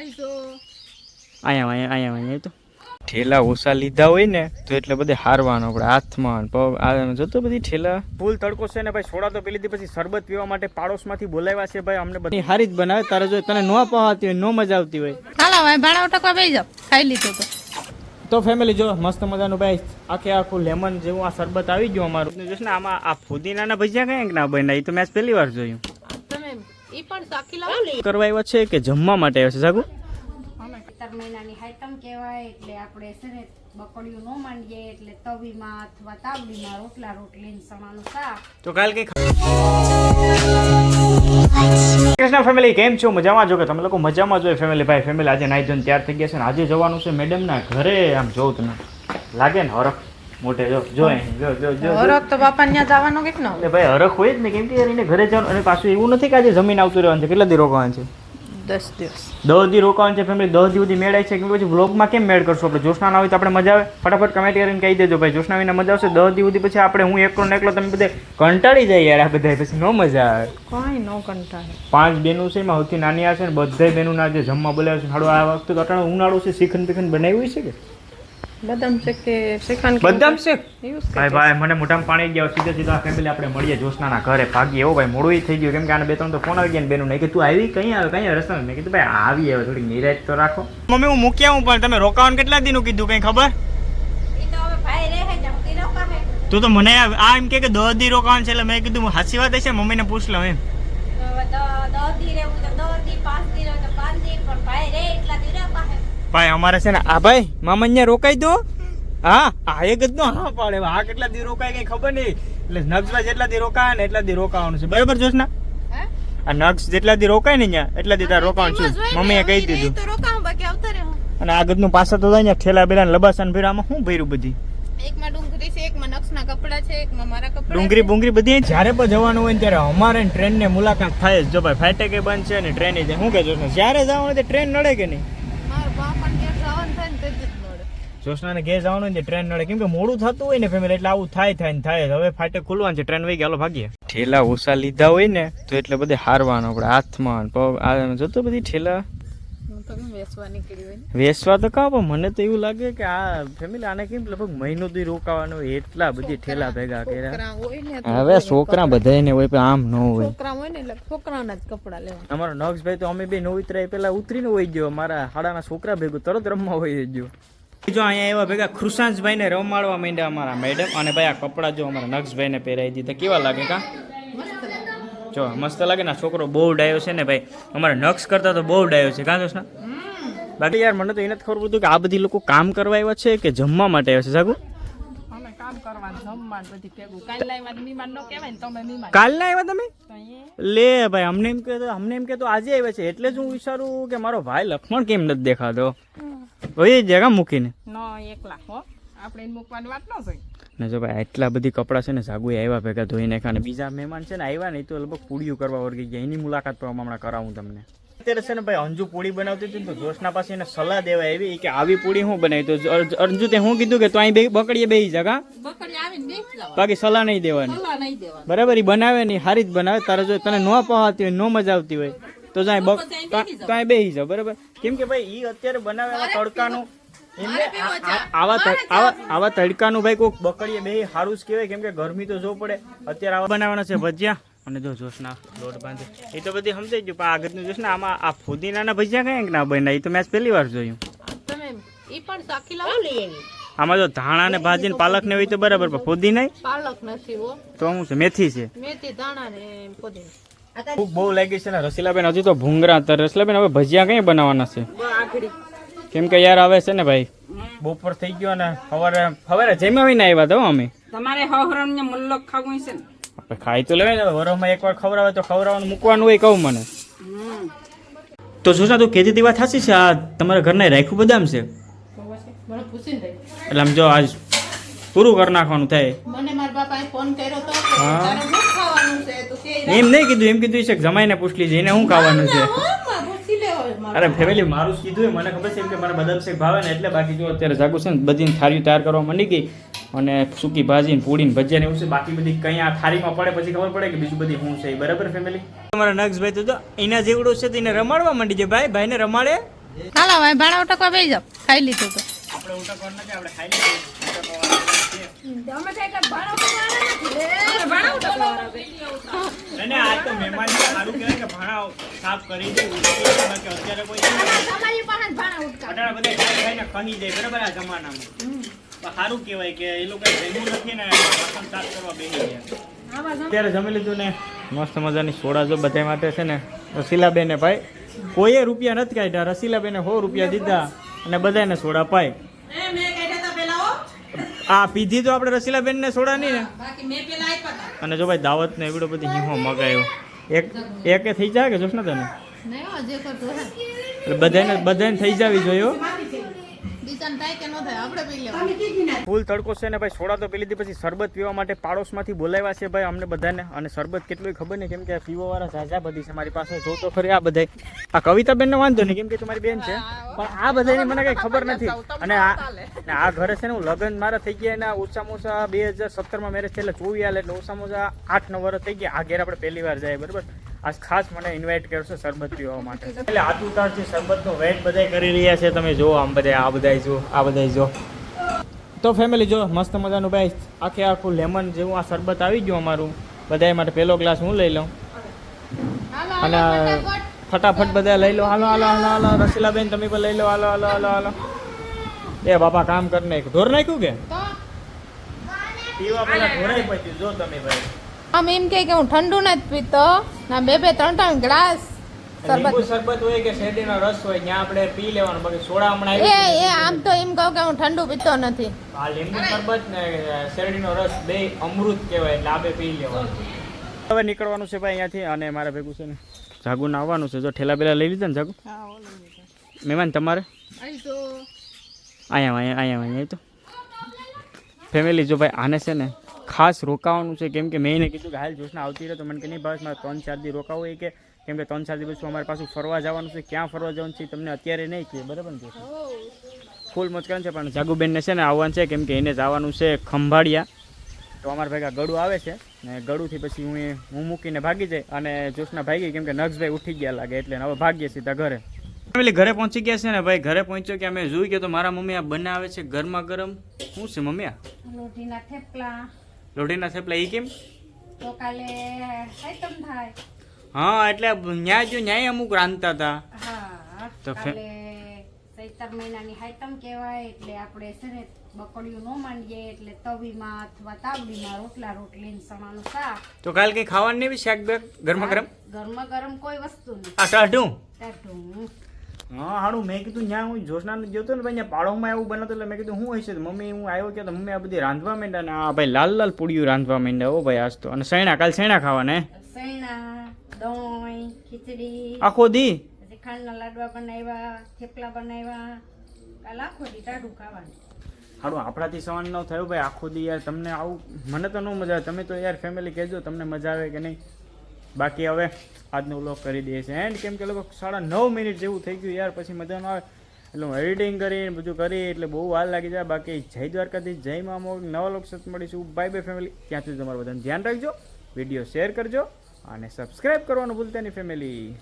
અહીંયા અહીંયા અહીંયા અહીંયા તો. ઠેલા ઓછા લીધા હોય ને તો એટલે બધે હારવાનો આપણે હાથમાં. પગ જોતો જતો બધી ઠેલા. ફૂલ તડકો છે ને ભાઈ સોડા તો પેલી પછી શરબત પીવા માટે પાડોશમાંથી બોલાવ્યા છે ભાઈ અમને બધી. હારી જ બનાવે તારે જો તને ન પહાતી હોય નો મજા આવતી હોય. હાલો ભાઈ ભાડા ઉટકવા બેસી જાવ ખાઈ લીધું તો. તો ફેમિલી જો મસ્ત મજાનું ભાઈ આખે આખું લેમન જેવું આ શરબત આવી ગયું અમારું. જોશ ને આમાં આ ફુદીનાના ભજીયા કઈ ના બન્યા એ તો મેં પહેલી વાર જોયું. ઈ પણ સાકી લાવો. કરવા આવ્યા છે કે જમવા માટે આવ્યા છે? સાગુ સત્તર મહિનાની હાઈટમ કહેવાય એટલે આપણે છે ને બકડીયું ન માંડીએ એટલે તવીમાં અથવા તાવડીમાં રોટલા રોટલી સમાનું સણાનું શાક. તો કાલ કઈ કૃષ્ણ ફેમિલી કેમ છો? મજામાં જો કે તમે લોકો? મજામાં જો ફેમિલી ભાઈ ફેમિલી આજે નાઈ જોઈને તૈયાર થઈ ગયા છે ને. આજે જવાનું છે મેડમના ઘરે આમ જોઉં તમે લાગે ને હરખ? મોટે જો જો જો જો જો જો. હરખ તો બાપા ત્યાં જવાનો કે ન એટલે ભાઈ હરખ હોય જ ને કેમ કે એને ઘરે જવાનું અને પાછું એવું નથી કે આજે જમીન આવતું રહેવાનું છે. કેટલા દી રોકવાનું છે? દસ દિવસ. દસ દી રોકાવાનું છે ફેમિલી દસ દી સુધી મેળાય છે કેમ કે પછી વ્લોગમાં કેમ મેળ કરશું આપણે? જોશના ના હોય તો આપણે મજા આવે. ફટાફટ કમેન્ટ કરીને કહી દેજો ભાઈ જોશના વિના મજા આવશે. દસ દી સુધી પછી આપણે હું એકલો ને એકલો તમે બધે કંટાળી જાય યાર આ બધા પછી નો મજા આવે. કોઈ નો કંટાળે. પાંચ બેનું છે એમાં સૌથી નાની આ છે ને બધા બેનું જે જમવા બોલાવે છે. હાડો આ વખતે તો અટાણે ઉનાળો છે શીખન પીખન બનાવ્યું છે કે? બદામ શેક કે શેખાન બદામ શેક? ભાઈ ભાઈ મને મોઢામાં પાણી ગયા સીધા સીધા ફેમિલી આપણે મળીએ જોશનાના ઘરે ભાગીએ. એવો ભાઈ મોડું થઈ ગયું. કેમ કે આને બે ત્રણ તો ફોન આવી ગયા ને બેનું નહીં કે તું આવી? કઈ આવે? કઈ રસ્તા રસ્તામાં મેં કીધું ભાઈ આવી હવે થોડી નિરાજ તો રાખો. મમ્મી હું મૂકી આવું પણ તમે રોકાવાનું કેટલા દીનું કીધું? કઈ ખબર? તો હવે ભાઈ રહે જમતી ન કરે તું તો મને આ એમ કે કે દસ દી રોકાવાનું છે એટલે મેં કીધું હાસી વાત હશે? મમ્મીને પૂછ લઉં એમ. દસ દી રહેવું તો દસ દી પાંચ દી તો પાંચ દી પણ ભાઈ રે એટલા દી રહે પાસે ભાઈ અમારે છે ને આ ભાઈ મામા અહીંયા રોકાઈ દો. હા આ એક જ નો હા પાડે. આ કેટલા દી રોકાય કઈ ખબર નહીં. એટલે નક્ષભાઈ જેટલા દી રોકાય ને એટલા દી રોકાવાનું છે. બરાબર જોશ ના આ નક્ષ જેટલા દી રોકાય ને અહીંયા એટલા દી તારે રોકાવાનું છે. મમ્મીએ કહી દીધું. અને આ નું પાછા તો અહીંયા ઠેલા બેલા ને લબાસન ભીરામાં શું ભર્યું બધી? ડુંગરી બુંગળી બધી જ્યારે પણ જવાનું હોય ને ત્યારે અમારે ટ્રેન ને મુલાકાત થાય જ. જો ભાઈ ફાટકે બંધ છે ને ટ્રેન શું કે જોશના જ્યારે જવાનું ટ્રેન નડે કે નહીં મારા બાપાને ઘેર જવાનું થાય ને તે જ નડે જોશનાને ઘેર જવાનું હોય ને ટ્રેન નડે. કેમ કે મોડું થતું હોય ને ફેમિલી એટલે આવું થાય થાય ને થાય. હવે ફાટે ખુલવાનું છે ટ્રેન વહી ગયા ભાગીએ. ઠેલા ઓછા લીધા હોય ને, તો એટલે બધે હારવાનો આપણે હાથમાં પગ, આ જતો બધી ઠેલા. વેસવા તો કહો પણ મને તો એવું લાગે કે આ ફેમિલી આને કેમ લગભગ મહિનો દી રોકાવાનો એટલા બધી ઠેલા ભેગા કર્યા. છોકરા બધા ને હવે હોય પણ આમ ન હોય. છોકરા હોય ને એટલે છોકરાના જ કપડા લેવા અમારો નક્ષભાઈ તો અમે બે ન ઉતરાય પેલા ઉતરીને હોય ગયો. મારા હાડાના છોકરા ભેગું તરત રમવા હોય ગયો. જો અહીંયા એવા ભેગા ખુશાંશભાઈ ને રમાડવા માંડ્યા અમારા મેડમ અને ભાઈ આ કપડાં જો અમારા નક્ષભાઈ ને પહેરાવી દીધા. કેવા લાગે કા? જો મસ્ત લાગે ને છોકરો બહુ ડાયો છે ને ભાઈ. અમારા નક્ષ કરતા તો બહુ ડાયો છે. કાં દોસ્ત? બાકી યાર મને તો એને ખબર પડતું કે આ બધી લોકો કામ કરવા આવ્યા છે કે જમવા માટે આવ્યા છે? ભેગું. કાલ નો આવ્યા તમે? લે ભાઈ અમને એમ કહેતો અમને એમ કહેતો આજે આવ્યા છે. એટલે જ હું વિચારું કે મારો ભાઈ લક્ષ્મણ કેમ નથી દેખાતો? ભાઈ એ જગા મૂકીને. એકલા હો. આપણે મૂકવાની વાત ન જોઈ ને જો ભાઈ એટલા બધી કપડાં છે ને સાગુએ આવ્યા ભેગા ધોઈ નાખ્યા ને બીજા મહેમાન છે ને આવ્યા નહીં તો લગભગ પૂડીઓ કરવા વર્ગી ગયા. એની મુલાકાત પણ હમણાં કરાવું તમને. અત્યારે છે ને ભાઈ અંજુ પૂડી બનાવતી હતી તો જોશના પાસે એને સલાહ દેવા આવી કે આવી પૂડી હું બનાવી. તો અંજુ તે હું કીધું કે તો અહીં બે બકડીએ બે જગા બાકી સલાહ નહીં દેવાની. બરાબર? એ બનાવે નહીં સારી જ બનાવે. તારે જો તને ન પહાતી હોય ન મજા આવતી હોય તો જાય બક તો અહીં બેસી જાવ બરાબર? કેમ કે ભાઈ એ અત્યારે બનાવે તડકાનું આવા આવા તડકાનું ભાઈ કોઈક બકડીએ બે સારું જ કહેવાય. કેમ કે ગરમી તો જો પડે. અત્યારે આવા બનાવવાના છે ભજીયા. અને જો જોશના લોટ બાંધે. એ તો બધી સમજાઈ ગયું. પણ આગળનું જોશ ને આમાં આ ફુદીનાના ભજીયા કઈ ના બન્યા? એ તો મેં પહેલી વાર જોયું. તમે પણ સાકી લાવો. લઈ આવી? આમાં જો ધાણા ને ભાજી ને પાલક ને હોય તો બરાબર પણ ફુદીના પાલક નથી હો. તો શું છે મેથી છે. મેથી ધાણા ને ભૂખ બહુ લાગી છે ને રસીલાબેન હજી તો ભૂંગરા હતા રસીલાબેન હવે ભજીયા કઈ બનાવવાના છે? કેમ કે યાર આવે છે ને ભાઈ? બપોર થઈ ગયો ને સવારે સવારે જમ્યા આવ્યા તો અમે. તમારે હવરણ ને મલ્લક ખાવું છે ને. આપણે ખાઈ તો લેવાય ને વરોમાં એકવાર ખવડાવે તો ખવડાવવાનું મૂકવાનું હોય કહું મને. તો શું તું કહેતી હતી વાત સાચી છે? આ તમારા ઘરને રાખ્યું બદામ છે? એટલે આમ જો આજ પૂરું કરી નાખવાનું થાય. મને મારા બાપાએ ફોન કર્યો તો હા. તારે શું ખાવાનું છે? તો કે એમ નહીં કીધું એમ કીધું છે કે જમાઈને પૂછ લીજે એને શું ખાવાનું છે? અરે ફેમિલી મારું કીધું મને ખબર છે એમ કે મને બદામ શેક ભાવે ને એટલે બાકી જો અત્યારે જાગું છે ને બધી થાળીઓ તૈયાર કરવા માંડી ગઈ અને સૂકી ભાજી ને પૂડી ને ભજીયા ને એવું છે બાકી બધી કઈ આ થાળીમાં પડે પછી ખબર પડે કે બીજું બધી શું છે બરાબર ફેમિલી તમારા નક્ષભાઈ તો જો એના જેવડું છે તો એને રમાડવા માંડી જાય ભાઈ ભાઈને રમાડે? હાલો ભાઈ ભાડા ઉટકવા બેસી જાઓ ખાઈ લીધું તો. આપણે ઉટકવા નથી આપણે ખાઈ લીધું. અમે કઈ ભાડા ઉટકવા ભાડા ઉટકવા અને આ તો મહેમાન છે, સારું કે ભાણા સાફ કરી દે અત્યારે કોઈ છે તમારી પાસે જ ઉટકા અટાણે બધા ખાઈ ખાઈને ખહી જાય બરાબર આ જમાનામાં. સારું કહેવાય કે એ લોકો જમ્યું નથી ને વાસણ સાફ કરવા બેસી ગયા. અત્યારે જમી લીધું ને મસ્ત મજાની સોડા જો બધા માટે છે ને રસીલાબેને ભાઈ કોઈએ રૂપિયા નથી કાઢ્યા રસીલાબેને સો રૂપિયા દીધા અને બધાને સોડા પાય. આ પીધી તો આપણે રસીલાબેનને સોડા નહીં ને? અને જો ભાઈ દાવત ને એવડો બધી હિંહો મગાયો. એક એકે થઈ જાય કે જોશ ને તને એટલે બધાને બધાને થઈ જાવી જોઈએ ફૂલ તડકો છે ને ભાઈ સોડા તો પી લીધી પછી શરબત પીવા માટે પાડોશમાંથી બોલાવ્યા છે ભાઈ અમને બધાને. અને શરબત કેટલું ખબર નહીં કેમ કે પીવાવાળા ઝાઝા બધી છે મારી પાસે જો તો ખરી આ બધા આ કવિતાબેનનો વાંધો નહીં કેમ કે તમારી બેન છે. પણ આ બધાની મને કઈ ખબર નથી. અને આ આ ઘરે છે ને હું લગ્ન મારા થઈ ગયા એના ઓછામાં ઓછા બે હજાર સત્તરમાં મેરેજ થયેલા ચોવીસ હાલ એટલે ઓછામાં ઓછા આઠ નવ વર્ષ થઈ ગયા. આ ઘેર આપણે પહેલી વાર જાય બરાબર? આજ ખાસ મને ઇન્વાઇટ કર્યો છે શરબત પીવા માટે. એટલે હાથ છે શરબતનો વેટ બધા કરી રહ્યા છે તમે જો આમ બધા આ બધા જો આ બધા જો તો ફેમિલી જો મસ્ત મજાનું ભાઈ આખે આખું લેમન જેવું આ શરબત આવી ગયું અમારું. બધા માટે પહેલો ગ્લાસ હું લઈ લઉં. અને ફટાફટ ફટાફટ બધા લઈ લો. હાલો હાલો હાલો હાલો રસીલાબેન તમે પણ લઈ લો. હાલો હાલો હાલો હાલો. એ બાપા કામ કરી નાખ્યું ઢોર નાખ્યું કે? પીવા પેલા ઢોરાઈ પછી જો તમે ભાઈ. આમ એમ કે કે હું ઠંડુ નથી પીતો ના બે બે ત્રણ ત્રણ ગ્લાસ લીંબુ શરબત. શરબત હોય કે શેરડીનો રસ હોય ત્યાં આપણે પી લેવાનું. બાકી સોડા હમણાં એ એ આમ તો એમ કહું કે હું ઠંડુ પીતો નથી. આ લીંબુ શરબત ને શેરડીનો રસ બે અમૃત કહેવાય એટલે પી લેવાનું. હવે નીકળવાનું છે ભાઈ અહીંયાથી અને મારે ભેગું છે ને જાગુને આવવાનું છે. જો ઠેલા પેલા લઈ લીધા ને જાગુ મહેમાન તમારે? અહીંયા અહીંયા અહીંયા અહીંયા તો. ફેમિલી જો ભાઈ આને છે ને ખાસ રોકાવાનું છે. કેમ કે મેં એને કીધું કે હાલ જોશના આવતી રહે તો મને કે નહીં બસ મારે ત્રણ ચાર દી રોકાવું એ કે? કેમ કે ત્રણ ચાર દિવસ પછી અમારે પાછું ફરવા જવાનું છે. ક્યાં ફરવા જવાનું છે તમને અત્યારે નહીં કહે. બરાબર ને ફૂલ મચકાન છે, પણ જાગુબેનને છે ને આવવાનું છે, કેમ કે એને જવાનું છે ખંભાળિયા. તો અમારા ભેગા ગળું આવે છે ને ગળુથી પછી હું હું મૂકીને ભાગી જાય અને જોશના ભાગી કેમ કે નક્ષભાઈ ઉઠી ગયા લાગે એટલે હવે ભાગીએ સીધા ઘરે. ફેમિલી ઘરે પહોંચી ગયા છે ને ભાઈ, ઘરે પહોંચ્યો કે અમે જોઈ ગયો તો મારા મમ્મી આ બનાવે છે ગરમા ગરમ. શું છે મમ્મી આ? લોટીના થેપલા. લોઢીના થેપલા એ કેમ? તો કાલે આઈટમ થાય. હા એટલે ન્યાય જો ન્યાય અમુક રાંધતા હતા. હા તો કાલે ચૈતર મહિનાની આઈટમ કહેવાય એટલે આપણે છે ને બકડીયું ન માંડીએ એટલે તવીમાં અથવા તાવડીમાં રોટલા રોટલી સમાનું શાક. તો કાલ કઈ ખાવાનું નહીં શાક બેક ગરમા ગરમ? ગરમા ગરમ કોઈ વસ્તુ નહીં આ ટાઢું ટાઢું હા હાડું મેં કીધું ત્યાં હું જોશનાને જોતો ને ભાઈ ત્યાં પાડોમાં એવું બનાવતો એટલે મેં કીધું શું હશે? તો મમ્મી હું આવ્યો કે તો મમ્મી આ બધી રાંધવા માંડ્યા ને આ ભાઈ લાલ લાલ પૂડિયું રાંધવા માંડ્યા ઓ ભાઈ આજ તો. અને સૈણા કાલ સૈણા ખાવાને હે? આખો દી? ખાંડના લાડવા બનાવ્યા થેપલા બનાવ્યા. કાલ આખો દી ટાઢું ખાવાનું. હાડું આપણાથી સવાન ન થયું ભાઈ આખો દી યાર તમને આવું મને તો ન મજા આવે. તમે તો યાર ફેમિલી કહેજો તમને મજા આવે કે નહીં. બાકી હવે આજનો વ્લોગ કરી દઈએ છીએ એન્ડ કેમ કે લોકો સાડા નવ મિનિટ જેવું થઈ ગયું યાર. પછી મજા આવે એટલે હું એડિટિંગ કરીને બધું કરી, એટલે બહુ વાર લાગી જાય. બાકી જય દ્વારકાથી જય મામો નવા લોકો સાથે મળીશું. બાય બાય ફેમિલી ત્યાં સુધી તમારું બધાને ધ્યાન રાખજો. વીડિયો શેર કરજો અને સબસ્ક્રાઈબ કરવાનું ભૂલતા નહીં ફેમિલી